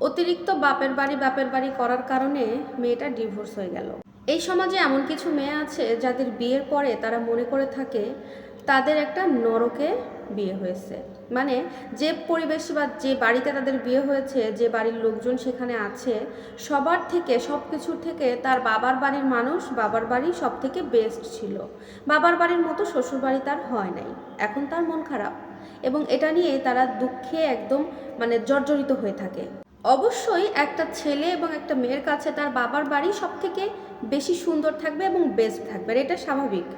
অতিরিক্ত বাপের বাড়ি বাপের বাড়ি করার কারণে মেয়েটা ডিভোর্স হয়ে গেল। এই সমাজে এমন কিছু মেয়ে আছে যাদের বিয়ের পরে তারা মনে করে থাকে তাদের একটা নরকে বিয়ে হয়েছে। মানে যে পরিবেশ বা যে বাড়িতে তাদের বিয়ে হয়েছে, যে বাড়ির লোকজন সেখানে আছে, সবার থেকে সব কিছুর থেকে তার বাবার বাড়ির মানুষ বাবার বাড়ি সব থেকে বেস্ট ছিল। বাবার বাড়ির মতো শ্বশুর বাড়ি তার হয় নাই। এখন তার মন খারাপ। এবং এটা নিয়ে তারা দুঃখে একদম মানে জর্জরিত হয়ে থাকে। অবশ্যই একটা ছেলে এবং একটা মেয়ের কাছে তার বাবার বাড়ি সব থেকে বেশি সুন্দর থাকবে এবং বেস্ট থাকবে, আর এটা স্বাভাবিক,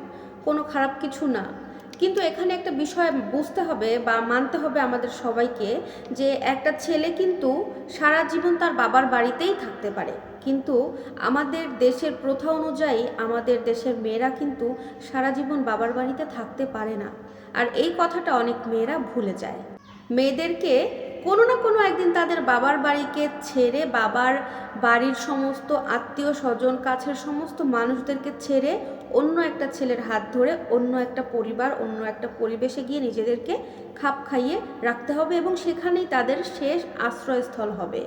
কোনো খারাপ কিছু না। কিন্তু এখানে একটা বিষয় বুঝতে হবে বা মানতে হবে আমাদের সবাইকে যে একটা ছেলে কিন্তু সারা জীবন তার বাবার বাড়িতেই থাকতে পারে। কিন্তু আমাদের দেশের প্রথা অনুযায়ী আমাদের দেশের মেয়েরা কিন্তু সারা জীবন বাবার বাড়িতে থাকতে পারে না। আর এই কথাটা অনেক মেয়েরা ভুলে যায়। মেয়েদেরকে কোনো না কোনো একদিন তাদের বাবার বাড়িকে ছেড়ে বাবার বাড়ির সমস্ত আত্মীয় স্বজন, কাছের সমস্ত মানুষদেরকে ছেড়ে অন্য একটা ছেলের হাত ধরে অন্য একটা পরিবার, অন্য একটা পরিবেশে গিয়ে নিজেদেরকে খাপ খাইয়ে রাখতে হবে এবং সেখানেই তাদের শেষ আশ্রয়স্থল হবে।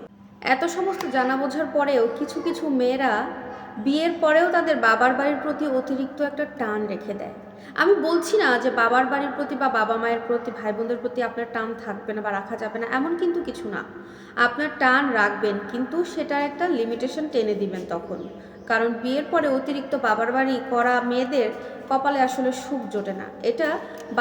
এত সমস্ত জানা বোঝার পরেও কিছু কিছু মেয়েরা বিয়ের পরেও তাদের বাবার বাড়ির প্রতি অতিরিক্ত একটা টান রেখে দেয়। আমি বলছি না যে বাবার বাড়ির প্রতি বা বাবা মায়ের প্রতি ভাই বোনদের প্রতি আপনার টান থাকবে না বা রাখা যাবে না, এমন কিন্তু কিছু না। আপনার টান রাখবেন, কিন্তু সেটার একটা লিমিটেশন টেনে দিবেন তখন। কারণ বিয়ের পরে অতিরিক্ত বাবার বাড়ি করা মেয়েদের কপালে আসলে সুখ জোটে না। এটা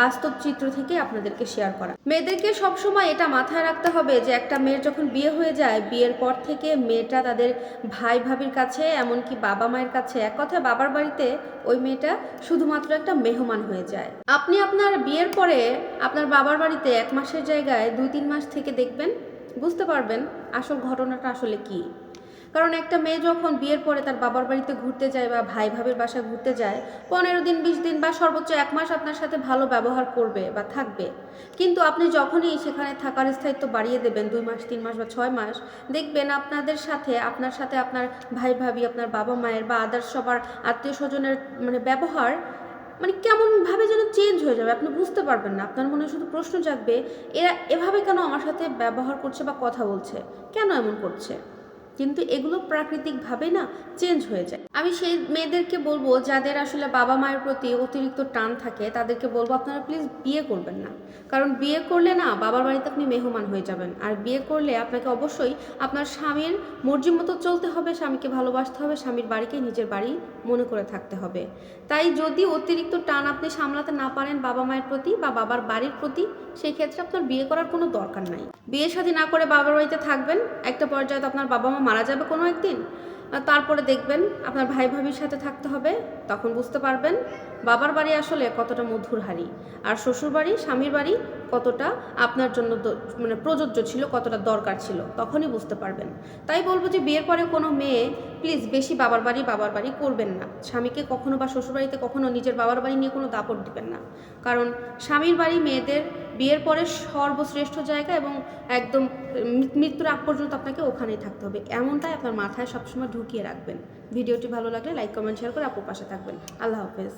বাস্তব চিত্র থেকে আপনাদেরকে শেয়ার করা। মেয়েদেরকে সবসময় এটা মাথায় রাখতে হবে যে একটা মেয়ের যখন বিয়ে হয়ে যায়, বিয়ের পর থেকে মেয়েটা তাদের ভাই ভাবির কাছে, এমনকি বাবা মায়ের কাছে, এক কথায় বাবার বাড়িতে ওই মেয়েটা শুধুমাত্র একটা মেহমান হয়ে যায়। আপনি আপনার বিয়ের পরে আপনার বাবার বাড়িতে এক মাসের জায়গায় দুই তিন মাস থেকে দেখবেন, বুঝতে পারবেন আসল ঘটনাটা আসলে কি। কারণ একটা মেয়ে যখন বিয়ের পরে তার বাবার বাড়িতে ঘুরতে যায় বা ভাই ভাবের বাসায় ঘুরতে যায়, পনেরো দিন, বিশ দিন বা সর্বোচ্চ এক মাস আপনার সাথে ভালো ব্যবহার করবে বা থাকবে। কিন্তু আপনি যখনই সেখানে থাকার স্থায়িত্ব বাড়িয়ে দেবেন, দুই মাস, তিন মাস বা ছয় মাস, দেখবেন আপনাদের সাথে, আপনার সাথে আপনার ভাই ভাবি, আপনার বাবা মায়ের বা আদার্স সবার আত্মীয় স্বজনের মানে ব্যবহার মানে কেমনভাবে যেন চেঞ্জ হয়ে যাবে, আপনি বুঝতে পারবেন না। আপনার মনে শুধু প্রশ্ন জাগবে, এরা এভাবে কেন আমার সাথে ব্যবহার করছে বা কথা বলছে? কেন এমন করছে? কিন্তু এগুলো প্রাকৃতিকভাবে না চেঞ্জ হয়ে যায়। আমি সেই মেয়েদেরকে বলব, যাদের আসলে বাবা মায়ের প্রতি অতিরিক্ত টান থাকে, তাদেরকে বলব, আপনারা প্লিজ বিয়ে করবেন না। কারণ বিয়ে করলে না বাবার বাড়িতে আপনি মেহমান হয়ে যাবেন। আর বিয়ে করলে আপনাকে অবশ্যই আপনার স্বামীর মর্জি মতো চলতে হবে, স্বামীকে ভালোবাসতে হবে, স্বামীর বাড়িকে নিজের বাড়ি মনে করে থাকতে হবে। তাই যদি অতিরিক্ত টান আপনি সামলাতে না পারেন বাবা মায়ের প্রতি বা বাবার বাড়ির প্রতি সেই ক্ষেত্রে আপনার বিয়ে করার কোনো দরকার নাই। বিয়ে শাদী না করে বাবার বাড়িতে থাকবেন, একটা পর্যায়ে আপনার বাবা মা মারা যাবে কোনো একদিন? তারপরে দেখবেন আপনার ভাই ভাবির সাথে থাকতে হবে, তখন বুঝতে পারবেন বাবার বাড়ি আসলে কতটা মধুর হারি আর শ্বশুর বাড়ি, স্বামীর বাড়ি কতটা আপনার জন্য মানে প্রযোজ্য ছিল, কতটা দরকার ছিল, তখনই বুঝতে পারবেন। তাই বলব যে বিয়ের পরে কোনো মেয়ে প্লিজ বেশি বাবার বাড়ি বাবার বাড়ি করবেন না। স্বামীকে কখনো বা শ্বশুর বাড়িতে কখনো নিজের বাবার বাড়ি নিয়ে কোনো দাপট দিবেন না। কারণ স্বামীর বাড়ি মেয়েদের বিয়ের পরে সর্বশ্রেষ্ঠ জায়গা এবং একদম মৃত্যুর আগ পর্যন্ত আপনাকে ওখানেই থাকতে হবে। এমনটাই আপনার মাথায় সবসময় ঢুকিয়ে রাখবেন। ভিডিওটি ভালো লাগলে লাইক, কমেন্ট শেয়ার করে আপুর পাশে থাকবেন। আল্লাহ হাফেজ।